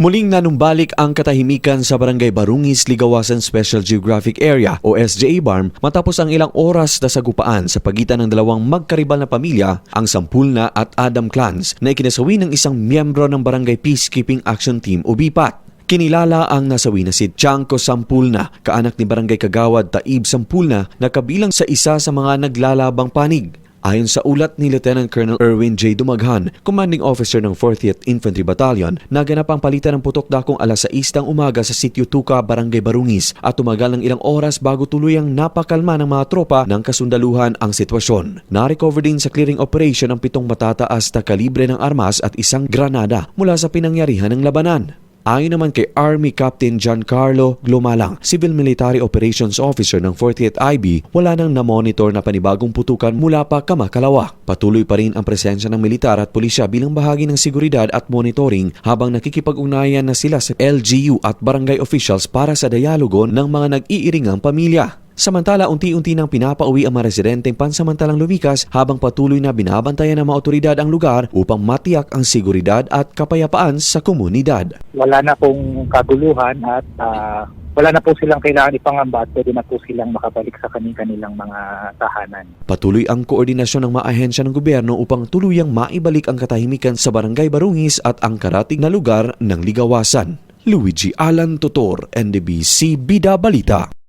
Muling nanumbalik ang katahimikan sa Barangay Barungis, Ligawasan Special Geographic Area o SJA BARM matapos ang ilang oras na sagupaan sa pagitan ng dalawang magkaribal na pamilya, ang Sampulna at Adam clans na ikinasawi ng isang miyembro ng Barangay Peacekeeping Action Team o BIPAT. Kinilala ang nasawi na si Chanko Sampulna, kaanak ni Barangay Kagawad Taib Sampulna na kabilang sa isa sa mga naglalabang panig. Ayon sa ulat ni Lieutenant Colonel Erwin J. Dumaghan, commanding officer ng 40th Infantry Battalion, naganap ang palitan ng putok dakong alas 6 ng umaga sa Sitio Tuca, Barangay Barungis at tumagal ng ilang oras bago tuluyang napakalma ng mga tropa ng kasundaluhan ang sitwasyon. Na-recover din sa clearing operation ang pitong matataas na kalibre ng armas at isang granada mula sa pinangyarihan ng labanan. Ayon naman kay Army Captain Giancarlo Glomalang, Civil Military Operations Officer ng 40th IB, wala nang na-monitor na panibagong putukan mula pa kamakalawa. Patuloy pa rin ang presensya ng militar at pulisya bilang bahagi ng seguridad at monitoring habang nakikipag-ugnayan na sila sa LGU at barangay officials para sa dialogo ng mga nag-iiringang pamilya. Samantala, unti-unti nang pinapauwi ang mga residenteng pansamantalang lumikas habang patuloy na binabantayan ng mga otoridad ang lugar upang matiyak ang seguridad at kapayapaan sa komunidad. wala na pong kaguluhan at ah, wala na po silang kailangan ipangamba at pwede na po silang makabalik sa kanilang mga tahanan. Patuloy ang koordinasyon ng mga ahensya ng gobyerno upang tuluyang maibalik ang katahimikan sa Barangay Barungis at ang karating na lugar ng ligawasan. Luigi Alan Totor, NDBC Bida Balita.